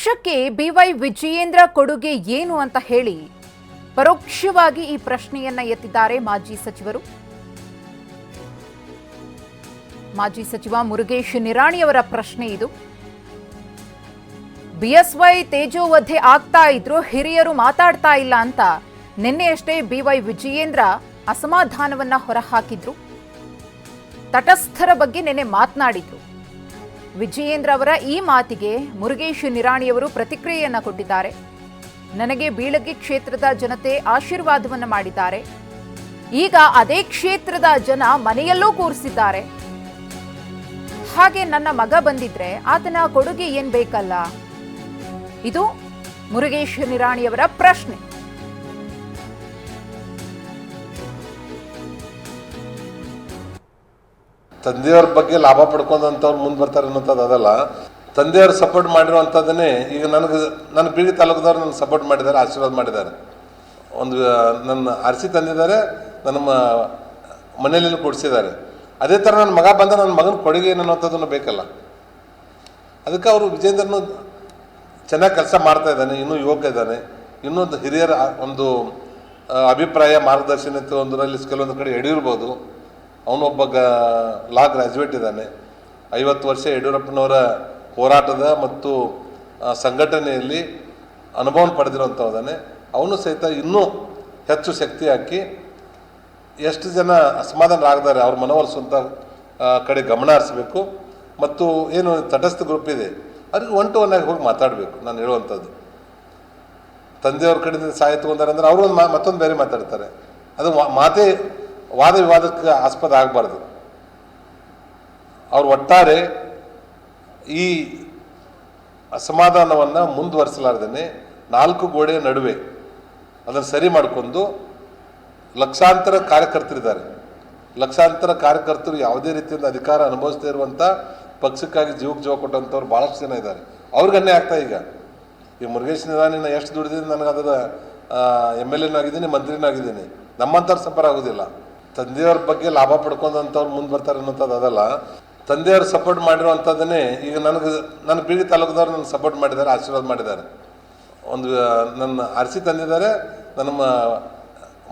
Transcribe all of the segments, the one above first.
ಪಕ್ಷಕ್ಕೆ ಬಿವೈ ವಿಜಯೇಂದ್ರ ಕೊಡುಗೆ ಏನು ಅಂತ ಹೇಳಿ ಪರೋಕ್ಷವಾಗಿ ಈ ಪ್ರಶ್ನೆಯನ್ನ ಎತ್ತಿದ್ದಾರೆ ಮಾಜಿ ಸಚಿವರು. ಮಾಜಿ ಸಚಿವ ಮುರುಗೇಶ್ ನಿರಾಣಿಯವರ ಪ್ರಶ್ನೆ ಇದು. ಬಿಎಸ್ವೈ ತೇಜೋವಧೆ ಆಗ್ತಾ ಇದ್ರು ಹಿರಿಯರು ಮಾತಾಡ್ತಾ ಇಲ್ಲ ಅಂತ ನಿನ್ನೆಯಷ್ಟೇ ಬಿವೈ ವಿಜಯೇಂದ್ರ ಅಸಮಾಧಾನವನ್ನ ಹೊರಹಾಕಿದ್ರು. ತಟಸ್ಥರ ಬಗ್ಗೆ ನಿನ್ನೆ ಮಾತನಾಡಿದ್ರು. ವಿಜಯೇಂದ್ರ ಅವರ ಈ ಮಾತಿಗೆ ಮುರುಗೇಶ್ ನಿರಾಣಿಯವರು ಪ್ರತಿಕ್ರಿಯೆಯನ್ನ ಕೊಟ್ಟಿದ್ದಾರೆ. ನನಗೆ ಬೀಳಗಿ ಕ್ಷೇತ್ರದ ಜನತೆ ಆಶೀರ್ವಾದವನ್ನು ಮಾಡಿದ್ದಾರೆ. ಈಗ ಅದೇ ಕ್ಷೇತ್ರದ ಜನ ಮನೆಯಲ್ಲೂ ಕೂರಿಸಿದ್ದಾರೆ. ಹಾಗೆ ನನ್ನ ಮಗ ಬಂದಿದ್ರೆ ಆತನ ಕೊಡುಗೆ ಏನ್ ಬೇಕಲ್ಲ? ಇದು ಮುರುಗೇಶ್ ನಿರಾಣಿಯವರ ಪ್ರಶ್ನೆ. ತಂದೆಯವ್ರ ಬಗ್ಗೆ ಲಾಭ ಪಡ್ಕೊಂಡಂಥವ್ರು ಮುಂದೆ ಬರ್ತಾರೆ ಅನ್ನೋಂಥದ್ದು ಅದಲ್ಲ. ತಂದೆಯವ್ರು ಸಪೋರ್ಟ್ ಮಾಡಿರುವಂಥದ್ದನ್ನೇ ಈಗ ನನಗೆ, ನನ್ನ ಬೀಳಿ ತಾಲೂಕದವ್ರು ನನಗೆ ಸಪೋರ್ಟ್ ಮಾಡಿದ್ದಾರೆ, ಆಶೀರ್ವಾದ ಮಾಡಿದ್ದಾರೆ. ಒಂದು ನನ್ನ ಅರಸಿ ತಂದಿದ್ದಾರೆ, ನನ್ನ ಮನೆಯಲ್ಲಿ ಕೊಡಿಸಿದ್ದಾರೆ. ಅದೇ ಥರ ನನ್ನ ಮಗ ಬಂದ ನನ್ನ ಮಗನ ಕೊಡುಗೆ ಏನು ಬೇಕಲ್ಲ. ಅದಕ್ಕೆ ಅವರು ವಿಜೇಂದ್ರನು ಚೆನ್ನಾಗಿ ಕೆಲಸ ಮಾಡ್ತಾ ಇದ್ದಾನೆ, ಇನ್ನೂ ಯುವಕ ಇದ್ದಾನೆ. ಇನ್ನೊಂದು ಹಿರಿಯರ ಒಂದು ಅಭಿಪ್ರಾಯ, ಮಾರ್ಗದರ್ಶನ ಒಂದರಲ್ಲಿ ಕೆಲವೊಂದು ಕಡೆ ಯಡಿಯೂರ್ಬೋದು ಅವನೊಬ್ಬ ಗ ಲಾ ಗ್ರ್ಯಾಜುಯೇಟ್ ಇದ್ದಾನೆ. ಐವತ್ತು ವರ್ಷ ಯಡಿಯೂರಪ್ಪನವರ ಹೋರಾಟದ ಮತ್ತು ಸಂಘಟನೆಯಲ್ಲಿ ಅನುಭವ ಪಡೆದಿರುವಂಥವ್ದಾನೆ. ಅವನು ಸಹಿತ ಇನ್ನೂ ಹೆಚ್ಚು ಶಕ್ತಿ ಹಾಕಿ ಎಷ್ಟು ಜನ ಅಸಮಾಧಾನರಾಗಿದ್ದಾರೆ ಅವ್ರ ಮನವೊಲಿಸುವಂಥ ಕಡೆ ಗಮನ ಹರಿಸಬೇಕು. ಮತ್ತು ಏನು ತಟಸ್ಥ ಗ್ರೂಪ್ ಇದೆ, ಅವ್ರಿಗೆ ಒನ್ ಟು ಒನ್ ಆಗಿ ಹೋಗಿ ಮಾತಾಡಬೇಕು ನಾನು ಹೇಳುವಂಥದ್ದು. ತಂದೆಯವ್ರ ಕಡೆಯಿಂದ ಸಹಾಯ ತೊಗೊಂಡಾರೆ ಅಂದ್ರೆ ಅವರು ಒಂದು ಮತ್ತೊಂದು ಬೇರೆ ಮಾತಾಡ್ತಾರೆ. ಅದು ಮಾತೇ ವಾದ ವಿವಾದಕ್ಕೆ ಆಸ್ಪದ ಆಗಬಾರ್ದು. ಅವರು ಒಟ್ಟಾರೆ ಈ ಅಸಮಾಧಾನವನ್ನು ಮುಂದುವರಿಸಲಾರ್ದೇ ನಾಲ್ಕು ಗೋಡೆಯ ನಡುವೆ ಅದನ್ನು ಸರಿ ಮಾಡಿಕೊಂಡು ಲಕ್ಷಾಂತರ ಕಾರ್ಯಕರ್ತರಿದ್ದಾರೆ. ಲಕ್ಷಾಂತರ ಕಾರ್ಯಕರ್ತರು ಯಾವುದೇ ರೀತಿಯಿಂದ ಅಧಿಕಾರ ಅನುಭವಿಸ್ತಾ ಇರುವಂಥ ಪಕ್ಷಕ್ಕಾಗಿ ಜೀವಕ್ಕೆ ಜೀವ ಕೊಟ್ಟಂಥವ್ರು ಭಾಳಷ್ಟು ಜನ ಇದ್ದಾರೆ. ಅವ್ರಿಗನ್ನೇ ಆಗ್ತಾ ಈಗ. ಈ ಮುರುಗೇಶ್ ನಿರಾಣಿನ ಎಷ್ಟು ದುಡಿದೀನಿ ನನಗೆ ಅದರ ಎಂ ಎಲ್ ಎನೂ ಆಗಿದ್ದೀನಿ ಮಂತ್ರಿನೂ ಆಗಿದ್ದೀನಿ ನಮ್ಮಂಥವ್ರು ಸಂಪರ್ ಆಗೋದಿಲ್ಲ. ತಂದೆಯವ್ರ ಬಗ್ಗೆ ಲಾಭ ಪಡ್ಕೊಂಡಂಥವ್ರು ಮುಂದೆ ಬರ್ತಾರೆ ಅನ್ನೋಂಥದ್ದು ಅದಲ್ಲ. ತಂದೆಯವ್ರು ಸಪೋರ್ಟ್ ಮಾಡಿರುವಂಥದ್ದನ್ನೇ ಈಗ ನನಗೆ ನನ್ನ ಬೀಳಿ ತಾಲೂಕದವ್ರು ನನಗೆ ಸಪೋರ್ಟ್ ಮಾಡಿದ್ದಾರೆ, ಆಶೀರ್ವಾದ ಮಾಡಿದ್ದಾರೆ. ಒಂದು ನನ್ನ ಅರಸಿ ತಂದಿದ್ದಾರೆ, ನನ್ನ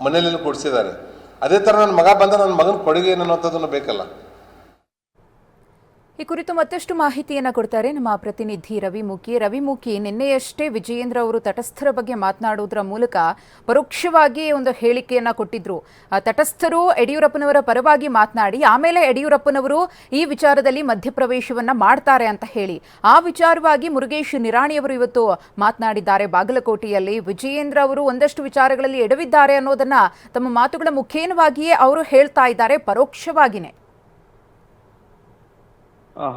ಮನೆಯಲ್ಲಿ ಕೊಡಿಸಿದ್ದಾರೆ. ಅದೇ ಥರ ನನ್ನ ಮಗ ಬಂದ ನನ್ನ ಮಗನ ಕೊಡುಗೆ ಏನು ಬೇಕಲ್ಲ. ಈ ಕುರಿತು ಮತ್ತಷ್ಟು ಮಾಹಿತಿಯನ್ನು ಕೊಡ್ತಾರೆ ನಮ್ಮ ಪ್ರತಿನಿಧಿ ರವಿಮುಖಿ ರವಿಮುಖಿ ನಿನ್ನೆಯಷ್ಟೇ ವಿಜಯೇಂದ್ರ ಅವರು ತಟಸ್ಥರ ಬಗ್ಗೆ ಮಾತನಾಡುವುದರ ಮೂಲಕ ಪರೋಕ್ಷವಾಗಿ ಒಂದು ಹೇಳಿಕೆಯನ್ನ ಕೊಟ್ಟಿದ್ರು. ತಟಸ್ಥರು ಯಡಿಯೂರಪ್ಪನವರ ಪರವಾಗಿ ಮಾತನಾಡಿ, ಆಮೇಲೆ ಯಡಿಯೂರಪ್ಪನವರು ಈ ವಿಚಾರದಲ್ಲಿ ಮಧ್ಯಪ್ರವೇಶವನ್ನ ಮಾಡ್ತಾರೆ ಅಂತ ಹೇಳಿ. ಆ ವಿಚಾರವಾಗಿ ಮುರುಗೇಶ್ ನಿರಾಣಿಯವರು ಇವತ್ತು ಮಾತನಾಡಿದ್ದಾರೆ. ಬಾಗಲಕೋಟೆಯಲ್ಲಿ ವಿಜಯೇಂದ್ರ ಅವರು ಒಂದಷ್ಟು ವಿಚಾರಗಳಲ್ಲಿ ಎಡವಿದ್ದಾರೆ ಅನ್ನೋದನ್ನ ತಮ್ಮ ಮಾತುಗಳ ಮುಖೇನವಾಗಿಯೇ ಅವರು ಹೇಳ್ತಾ ಇದ್ದಾರೆ. ಪರೋಕ್ಷವಾಗಿನೇ.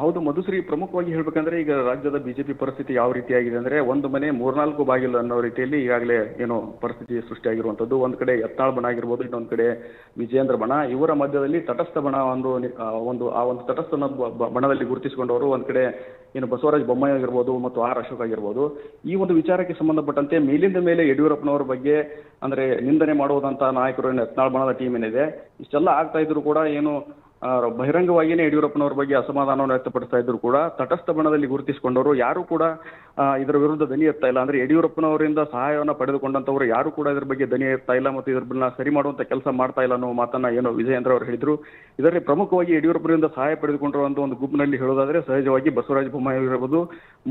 ಹೌದು, ಮಧುಶ್ರೀ, ಪ್ರಮುಖವಾಗಿ ಹೇಳ್ಬೇಕಂದ್ರೆ ಈಗ ರಾಜ್ಯದ ಬಿಜೆಪಿ ಪರಿಸ್ಥಿತಿ ಯಾವ ರೀತಿಯಾಗಿದೆ ಅಂದ್ರೆ ಒಂದು ಮನೆ ಮೂರ್ನಾಲ್ಕು ಬಾಗಿಲು ಅನ್ನೋ ರೀತಿಯಲ್ಲಿ ಈಗಾಗಲೇ ಏನು ಪರಿಸ್ಥಿತಿ ಸೃಷ್ಟಿಯಾಗಿರುವಂತದ್ದು ಒಂದ್ ಕಡೆ ಯತ್ನಾಳ್ ಬಣ ಆಗಿರ್ಬೋದು, ಇನ್ನೊಂದ್ ಕಡೆ ವಿಜೇಂದ್ರ ಬಣ. ಇವರ ಮಧ್ಯದಲ್ಲಿ ತಟಸ್ಥ ಬಣ ಒಂದು ಒಂದು, ಆ ಒಂದು ತಟಸ್ಥ ಬಣದಲ್ಲಿ ಗುರುತಿಸಿಕೊಂಡವರು ಒಂದ್ ಕಡೆ ಏನು ಬಸವರಾಜ ಬೊಮ್ಮಾಯಿ ಆಗಿರ್ಬೋದು ಮತ್ತು ಆರ್ ಅಶೋಕ್ ಆಗಿರ್ಬೋದು. ಈ ಒಂದು ವಿಚಾರಕ್ಕೆ ಸಂಬಂಧಪಟ್ಟಂತೆ ಮೇಲಿಂದ ಮೇಲೆ ಯಡಿಯೂರಪ್ಪನವರ ಬಗ್ಗೆ ಅಂದ್ರೆ ನಿಂದನೆ ಮಾಡುವುದಂತ ನಾಯಕರು ಏನು ಯತ್ನಾಳ್ ಬಣದ ಟೀಮ್ ಏನಿದೆ. ಇಷ್ಟೆಲ್ಲ ಆಗ್ತಾ ಇದ್ರು ಕೂಡ ಏನು ಬಹಿರಂಗವಾಗಿಯೇ ಯಡಿಯೂರಪ್ಪನವರ ಬಗ್ಗೆ ಅಸಮಾಧಾನವನ್ನು ವ್ಯಕ್ತಪಡಿಸ್ತಾ ಇದ್ರು ಕೂಡ ತಟಸ್ಥ ಬಣದಲ್ಲಿ ಗುರುತಿಸಿಕೊಂಡವರು ಯಾರು ಕೂಡ ಇದರ ವಿರುದ್ಧ ದನಿ ಎತ್ತಾ ಇಲ್ಲ. ಅಂದ್ರೆ ಯಡಿಯೂರಪ್ಪನವರಿಂದ ಸಹಾಯವನ್ನು ಪಡೆದುಕೊಂಡಂತವರು ಯಾರು ಕೂಡ ಇದರ ಬಗ್ಗೆ ದನಿ ಎತ್ತಾ ಇಲ್ಲ ಮತ್ತು ಇದ್ರನ್ನ ಸರಿ ಮಾಡುವಂತ ಕೆಲಸ ಮಾಡ್ತಾ ಇಲ್ಲ ಅನ್ನೋ ಮಾತನ್ನ ಏನು ವಿಜಯೇಂದ್ರ ಅವರು ಹೇಳಿದ್ರು. ಇದರಲ್ಲಿ ಪ್ರಮುಖವಾಗಿ ಯಡಿಯೂರಪ್ಪರಿಂದ ಸಹಾಯ ಪಡೆದುಕೊಂಡಿರುವಂತ ಒಂದು ಗುಂಪಿನಲ್ಲಿ ಹೇಳೋದಾದ್ರೆ ಸಹಜವಾಗಿ ಬಸವರಾಜ ಬೊಮ್ಮಾಯಿ ಇರಬಹುದು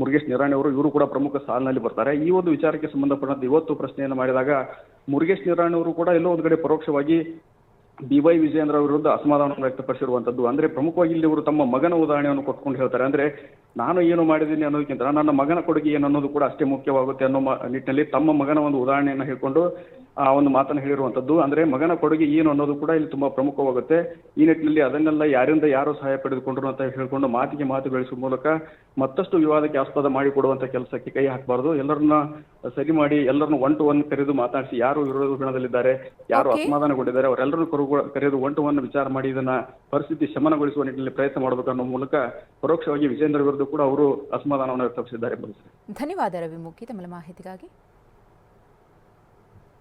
ಮುರುಗೇಶ್ ನಿರಾಣಿ ಅವರು, ಇವರು ಕೂಡ ಪ್ರಮುಖ ಸಾಲಿನಲ್ಲಿ ಬರ್ತಾರೆ. ಈ ಒಂದು ವಿಚಾರಕ್ಕೆ ಸಂಬಂಧಪಟ್ಟಂತೆ ಇವತ್ತು ಪ್ರಶ್ನೆಯನ್ನು ಮಾಡಿದಾಗ ಮುರುಗೇಶ್ ನಿರಾಣಿ ಅವರು ಕೂಡ ಎಲ್ಲೋ ಒಂದು ಕಡೆ ಪರೋಕ್ಷವಾಗಿ ಬಿ ವೈ ವಿಜಯೇಂದ್ರ ಅವರ ವಿರುದ್ಧ ಅಸಮಾಧಾನ ವ್ಯಕ್ತಪಡಿಸಿರುವಂತದ್ದು ಅಂದ್ರೆ ಪ್ರಮುಖವಾಗಿ ಇಲ್ಲಿ ಅವರು ತಮ್ಮ ಮಗನ ಉದಾಹರಣೆಯನ್ನು ಕೊಟ್ಕೊಂಡು ಹೇಳ್ತಾರೆ. ಅಂದ್ರೆ ನಾನು ಏನು ಮಾಡಿದ್ದೀನಿ ಅನ್ನೋದಕ್ಕಿಂತ ನನ್ನ ಮಗನ ಕೊಡುಗೆ ಏನು ಅನ್ನೋದು ಕೂಡ ಅಷ್ಟೇ ಮುಖ್ಯವಾಗುತ್ತೆ ಅನ್ನೋ ನಿಟ್ಟಿನಲ್ಲಿ ತಮ್ಮ ಮಗನ ಒಂದು ಉದಾಹರಣೆಯನ್ನು ಹೇಳ್ಕೊಂಡು ಆ ಒಂದು ಮಾತನ್ನು ಹೇಳಿರುವಂತದ್ದು ಅಂದ್ರೆ ಮಗನ ಕೊಡುಗೆ ಏನು ಅನ್ನೋದು ಕೂಡ ಇಲ್ಲಿ ತುಂಬಾ ಪ್ರಮುಖವಾಗುತ್ತೆ. ಈ ನಿಟ್ಟಿನಲ್ಲಿ ಅದನ್ನೆಲ್ಲ ಯಾರಿಂದ ಯಾರು ಸಹಾಯ ಪಡೆದುಕೊಂಡ್ರು ಅಂತ ಹೇಳ್ಕೊಂಡು ಮಾತಿಗೆ ಮಾತು ಬೆಳೆಸುವ ಮೂಲಕ ಮತ್ತಷ್ಟು ವಿವಾದಕ್ಕೆ ಆಸ್ಪದ ಮಾಡಿಕೊಡುವಂತ ಕೆಲಸಕ್ಕೆ ಕೈ ಹಾಕಬಾರ್ದು. ಎಲ್ಲರನ್ನ ಸರಿ ಮಾಡಿ ಎಲ್ಲರನ್ನು ಒನ್ ಟು ಒನ್ ಕರೆದು ಮಾತಾಡಿಸಿ ಯಾರು ವಿರೋಧ ಗುಣದಲ್ಲಿದ್ದಾರೆ ಯಾರು ಅಸಮಾಧಾನಗೊಂಡಿದ್ದಾರೆ ಅಸಮಾಧಾನಗೊಂಡಿದ್ದಾರೆ ಅವರೆಲ್ಲರೂ ಕರು- ಕರೆದು ಒನ್ ಟು ಒನ್ ವಿಚಾರ ಮಾಡಿ, ಇದನ್ನ ಪರಿಸ್ಥಿತಿ ಶಮನಗೊಳಿಸುವ ನಿಟ್ಟಿನಲ್ಲಿ ಪ್ರಯತ್ನ ಮಾಡಬೇಕು ಅನ್ನೋ ಮೂಲಕ ಪರೋಕ್ಷವಾಗಿ ವಿಜೇಂದ್ರ ವಿರುದ್ಧ ಕೂಡ ಅವರು ಅಸಮಾಧಾನವನ್ನು ವ್ಯಕ್ತಪಡಿಸಿದ್ದಾರೆ. ಧನ್ಯವಾದ ರವಿಮುಖಿ ತಮ್ಮ ಮಾಹಿತಿಗಾಗಿ.